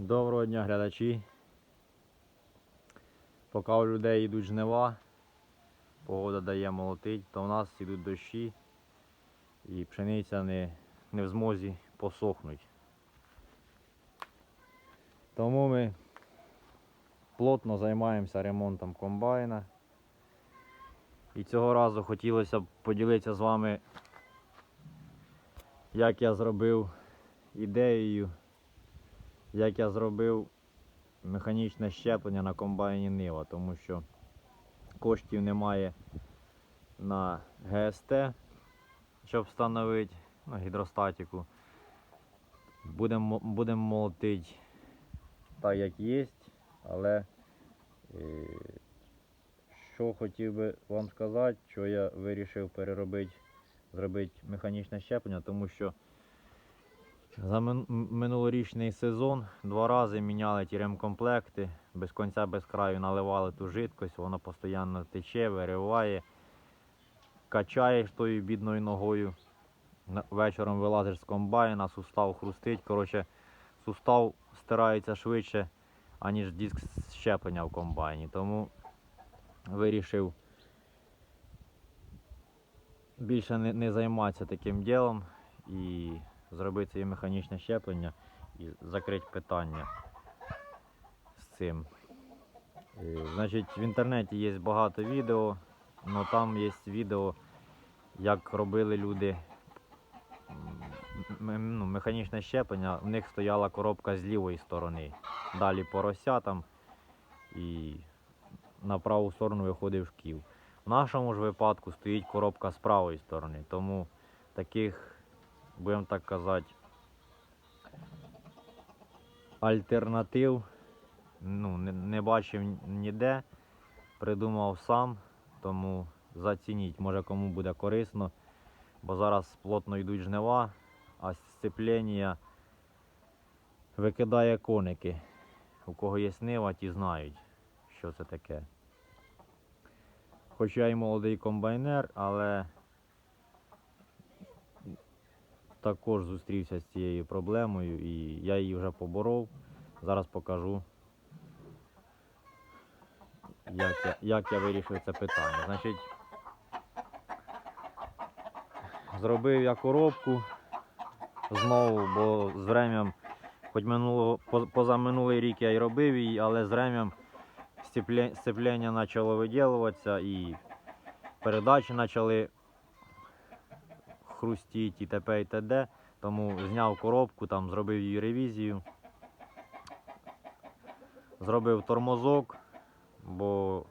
Доброго дня, глядачі. Поки у людей йдуть жнива, погода дає молотить, то в нас йдуть дощі і пшениця не, не в змозі посохнуть. Тому ми плотно займаємося ремонтом комбайна. І цього разу хотілося б поділитися з вами, як я зробив ідеєю як я зробив механічне щеплення на комбайні Нива, тому що коштів немає на ГСТ, щоб встановити ну, гідростатику. Будемо будем молотити так, як є, але е, що хотів би вам сказати, що я вирішив переробити, зробити механічне щеплення, тому що за минулорічний сезон два рази міняли ті ремкомплекти, без кінця, без краю наливали ту жидкость, воно постійно тече, вириває, качаєш тою бідною ногою. Вечором вилазиш з комбайна, сустав хрустить. Коротше, сустав стирається швидше, аніж диск щеплення в комбайні. Тому вирішив більше не, не займатися таким ділом і зробити своє механічне щеплення і закрити питання з цим. Е, Значить, в інтернеті є багато відео, але там є відео, як робили люди ну, механічне щеплення. В них стояла коробка з лівої сторони. Далі порося там і на праву сторону виходив шків. В нашому ж випадку стоїть коробка з правої сторони, тому таких будемо так казати, альтернатив ну, не, не бачив ніде, придумав сам, тому зацініть, може кому буде корисно, бо зараз плотно йдуть жнива, а сцеплення викидає коники. У кого є нива, ті знають, що це таке. Хоч я і молодий комбайнер, але також зустрівся з цією проблемою і я її вже поборов. Зараз покажу, як я, як я вирішив це питання. Значить, зробив я коробку знову, бо з врем'ям, хоч минулого, позаминулий рік я й робив її, але з врем'ям сцепле- сцеплення почало виділуватися і передачі почали хрустіть і т.п. і т.д. Тому зняв коробку, там зробив її ревізію. Зробив тормозок, бо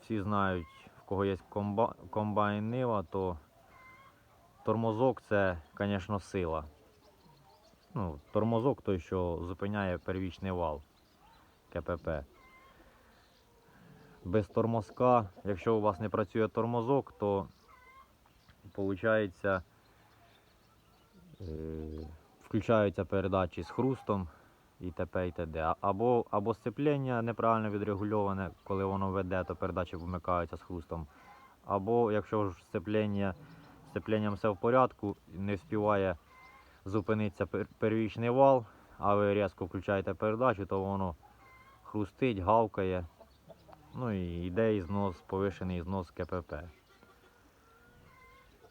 всі знають, в кого є комба... комбайн Нива, то тормозок це, звісно, сила. Ну, тормозок той, що зупиняє первічний вал КПП. Без тормозка, якщо у вас не працює тормозок, то Получається, е, включаються передачі з хрустом і т.п. і т.д. Або, або сцеплення неправильно відрегульоване, коли воно веде, то передачі вмикаються з хрустом. Або якщо ж сцеплення, сцепленням все в порядку, не вспіває зупинитися первічний вал, а ви різко включаєте передачу, то воно хрустить, гавкає. Ну і йде ізнос, повишений знос КПП.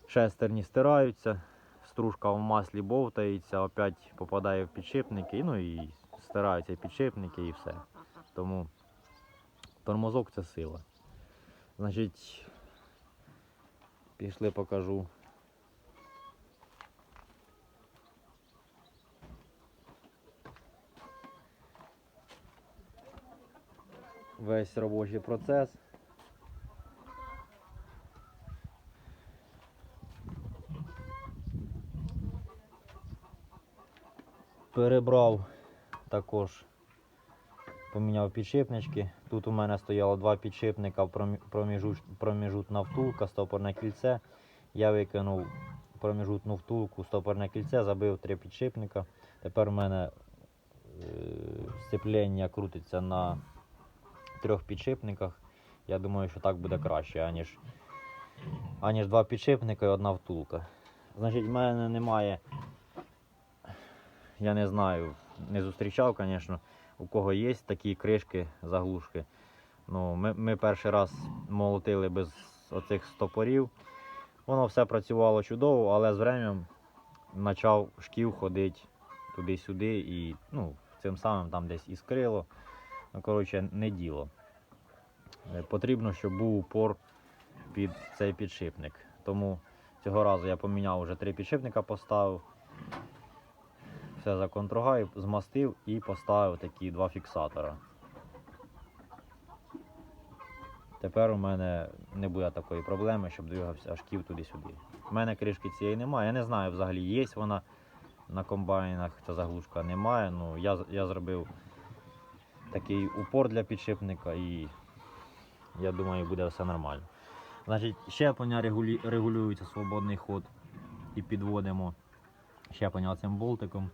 Шестерні стираються, стружка в маслі бовтається, опять попадає в підшипники, ну і стираються підшипники і все. Тому тормозок це сила. Значить, пішли покажу. Весь робочий процес. Перебрав також, поміняв підшипнички. Тут у мене стояло два підшипника, промі- проміжут- проміжутна втулка, стопорне кільце. Я викинув проміжутну втулку, стопорне кільце, забив три підшипника. Тепер у мене е, сцеплення крутиться на трьох підшипниках. Я думаю, що так буде краще, аніж, аніж два підшипника і одна втулка. Значить, в мене немає я не знаю, не зустрічав, звісно, у кого є такі кришки, заглушки. Ну, ми, ми перший раз молотили без оцих стопорів. Воно все працювало чудово, але з временем почав шків ходити туди-сюди і ну, цим самим там десь іскрило. Ну, коротше, не діло. Е, Потрібно, щоб був упор під цей підшипник. Тому цього разу я поміняв вже три підшипника, поставив. Все законтрогаю, змастив і поставив такі два фіксатора. Тепер у мене не буде такої проблеми, щоб двигався шків туди-сюди. У мене кришки цієї немає. Я не знаю, взагалі є вона на комбайнах, ця заглушка немає. Ну, я, я зробив такий упор для підшипника і я думаю, буде все нормально. Значить, щеплення регулюється свободний ход і підводимо щеплення цим болтиком.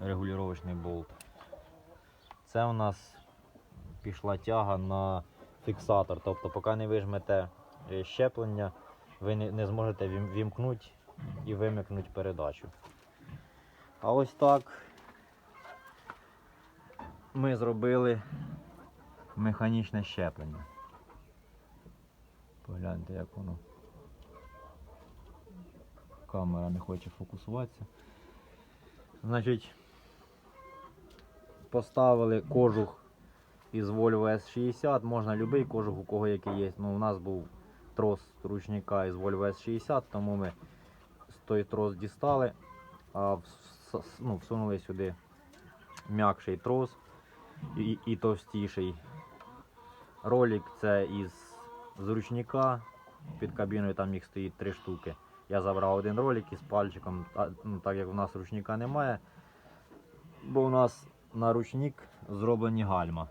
Регулювачний болт. Це у нас пішла тяга на фіксатор. Тобто, поки не вижмете е, щеплення, ви не, зможете вімкнути і вимикнути передачу. А ось так ми зробили механічне щеплення. Погляньте, як воно. Камера не хоче фокусуватися. Значить, поставили кожух із Volvo S60, можна будь-який кожух, у кого який є. Ну, у нас був трос ручника із Volvo S60, тому ми той трос дістали, а ну, всунули сюди м'якший трос і, і товстіший. Ролик це із ручника. Під кабіною там їх стоїть три штуки. Я забрав один ролик із пальчиком, а, ну, так як у нас ручника немає. Бо у нас на ручник зроблені гальма.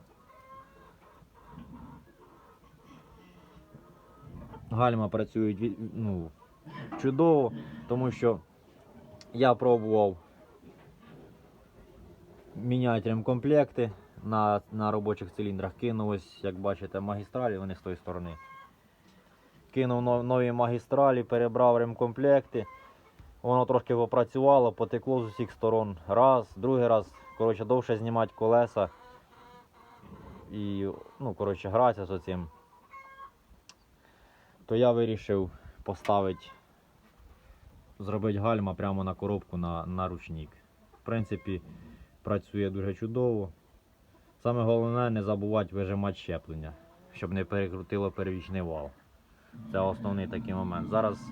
Гальма працюють ну, чудово, тому що я пробував міняти ремкомплекти на, на робочих циліндрах. Кинув ось, як бачите, магістралі, вони з тої сторони. Кинув нові магістралі, перебрав ремкомплекти. Воно трошки попрацювало, потекло з усіх сторон. Раз, другий раз. Коротше, довше знімати колеса. І, ну, коротше, гратися з оцим. То я вирішив поставити, зробити гальма прямо на коробку на, на ручник. В принципі, працює дуже чудово. Саме головне не забувати вижимати щеплення, щоб не перекрутило первічний вал. Це основний такий момент. Зараз,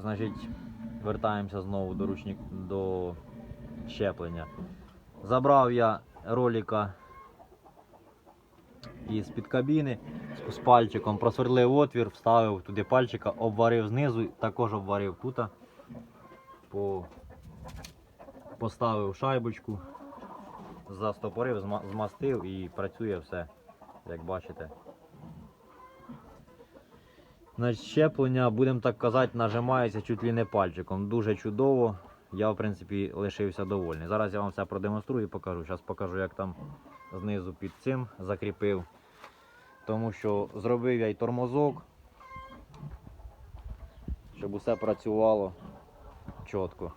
значить, вертаємося знову до ручник, до щеплення. Забрав я ролика із під кабіни з- пальчиком, просверлив отвір, вставив туди пальчика, обварив знизу, також обварив тут. По... Поставив шайбочку, застопорив, змастив і працює все, як бачите. Щеплення, будемо так казати, нажимається чуть ли не пальчиком. Дуже чудово. Я, в принципі, лишився довольний. Зараз я вам все продемонструю і покажу. Зараз покажу, як там знизу під цим закріпив. Тому що зробив я й тормозок, щоб усе працювало чітко.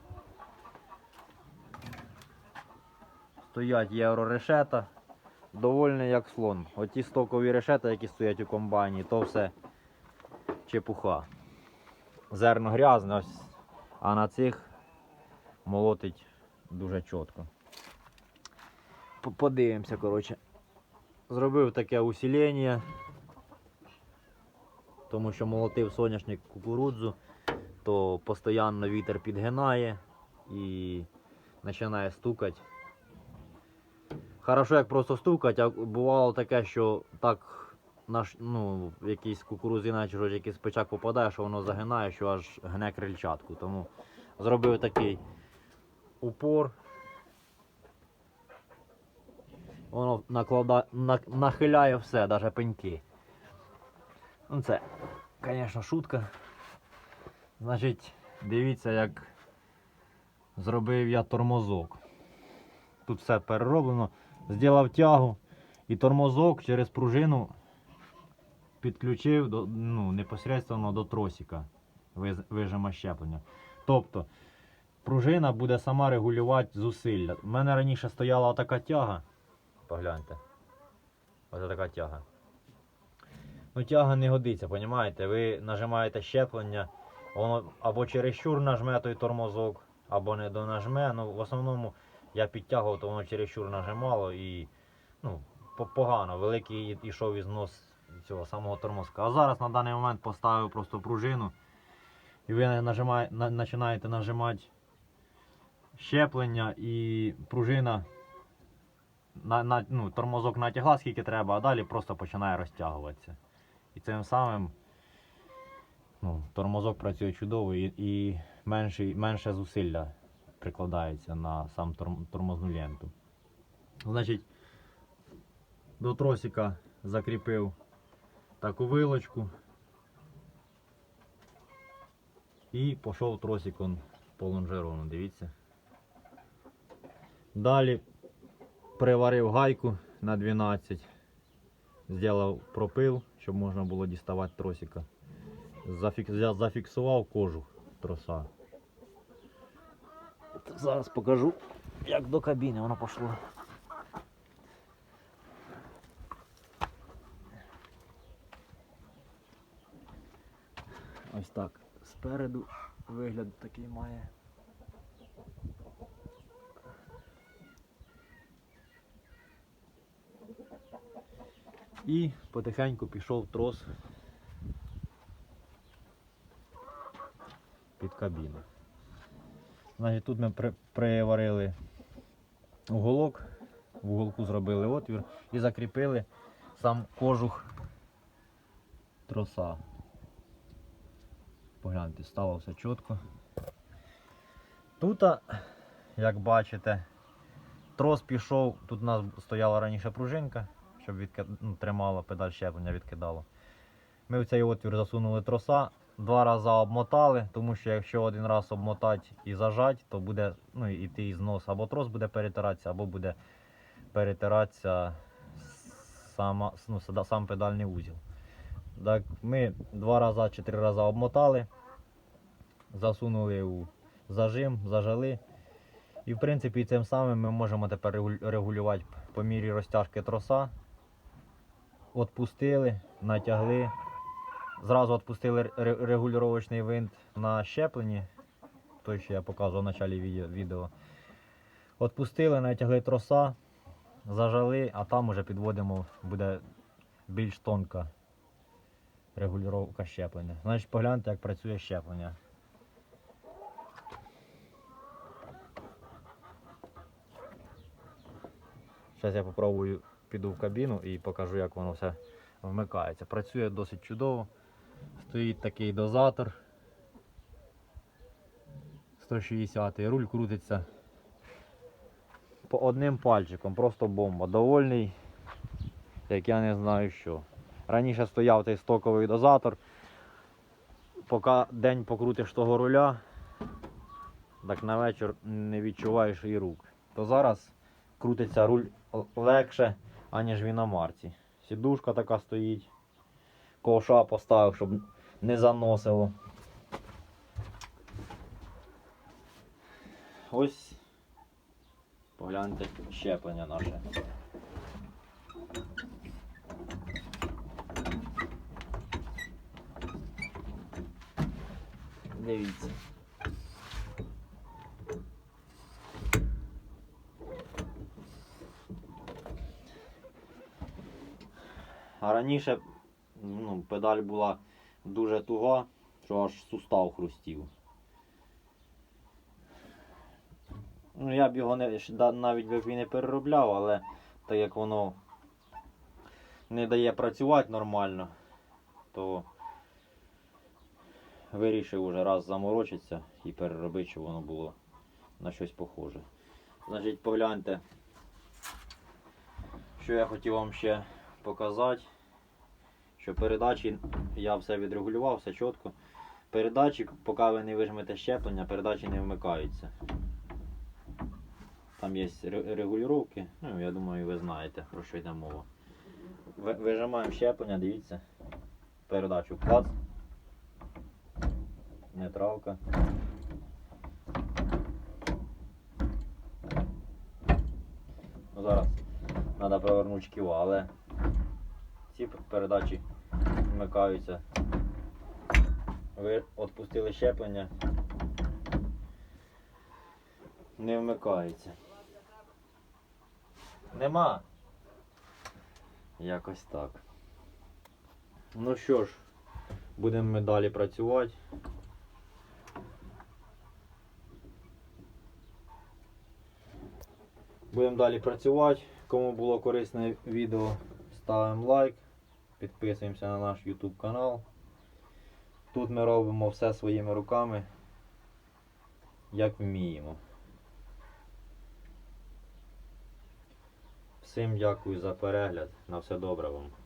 Стоять єврорешета. Довольний як слон. Оті стокові решета, які стоять у комбайні, то все чепуха. Зерно грязне, ось, а на цих молотить дуже чітко. Подивимося, коротше. Зробив таке усилення, тому що молотив соняшник кукурудзу, то постійно вітер підгинає і починає стукати. Хорошо, як просто стукать, а бувало таке, що так наш, ну, якийсь кукурузина чи якийсь печак попадає, що воно загинає, що аж гне крильчатку. Тому зробив такий упор. Воно наклада... на... нахиляє все, навіть пеньки. Ну це, звісно, шутка. Значить, дивіться, як зробив я тормозок. Тут все перероблено. Зробив тягу і тормозок через пружину підключив до, ну, непосередньо до тросика вижима щеплення. Тобто пружина буде сама регулювати зусилля. У мене раніше стояла така тяга. Погляньте. Ось така тяга. Ну, тяга не годиться, понімаєте? Ви нажимаєте щеплення, воно або чересчур нажме той тормозок, або не донажме. Ну, в основному я підтягував, то воно чересчур нажимало і ну, погано, великий ішов ізнос цього самого тормозка. А зараз на даний момент поставив просто пружину. І ви нажимає, на, починаєте нажимати щеплення і пружина на, на, ну, тормозок натягла скільки треба, а далі просто починає розтягуватися. І цим самим ну, тормозок працює чудово і, і менше, менше зусилля прикладається на сам торм, тормозну ленту. Значить, до тросика закріпив таку вилочку. І пішов тросик он по лонжерону, дивіться. Далі приварив гайку на 12, зробив пропил, щоб можна було діставати тросика. Зафіксував кожух троса. Зараз покажу, як до кабіни воно пішло. Ось так. Спереду вигляд такий має. І потихеньку пішов трос під кабіну. Значить, тут ми при- приварили уголок, в уголку зробили отвір і закріпили сам кожух троса. Погляньте, стало все чітко. Тут, як бачите, трос пішов, тут у нас стояла раніше пружинка, щоб відки... ну, тримала педаль щеплення, відкидало. Ми в цей отвір засунули троса, два рази обмотали, тому що якщо один раз обмотати і зажать, то буде ну, іти ізнос, або трос буде перетиратися, або буде перетиратися сама, ну, сам педальний узіл. Так, ми два рази чи три рази обмотали, засунули у зажим, зажали. І в принципі цим самим ми можемо тепер регулювати по мірі розтяжки троса. Отпустили, натягли. Зразу відпустили ре- регулювачний винт на щепленні. Той, що я показував в початку відео-. Отпустили, натягли троса, зажали, а там уже підводимо, буде більш тонка регулювання щеплення. Значить, погляньте, як працює щеплення. Зараз я попробую піду в кабіну і покажу, як воно все вмикається. Працює досить чудово. Стоїть такий дозатор 160 руль крутиться по одним пальчиком, просто бомба. Довольний, як я не знаю що. Раніше стояв цей стоковий дозатор. Поки день покрутиш того руля, так на вечір не відчуваєш і рук. То зараз крутиться руль легше, аніж в іномарці. Сідушка така стоїть. Ковша поставив, щоб не заносило. Ось погляньте щеплення наше. Дивіться. А раніше ну, педаль була дуже туга, що аж сустав хрустів. Ну, я б його не, навіть би не переробляв, але так як воно не дає працювати нормально, то вирішив уже раз заморочитися і переробити, щоб воно було на щось похоже. Значить, погляньте, що я хотів вам ще показати що передачі я все відрегулював, все чітко. Передачі, поки ви не вижмете щеплення, передачі не вмикаються. Там є регулювання, ну я думаю, ви знаєте, про що йде мова. Вижимаємо щеплення, дивіться, передачу клац, нейтралка. Ну, Зараз треба провернути шківа, але ці передачі вмикаються. Ви відпустили щеплення. Не вмикається. Нема. Якось так. Ну що ж, будемо ми далі працювати. Будемо далі працювати. Кому було корисне відео, ставимо лайк, підписуємося на наш YouTube канал. Тут ми робимо все своїми руками, як вміємо. Всім дякую за перегляд. На все добре вам.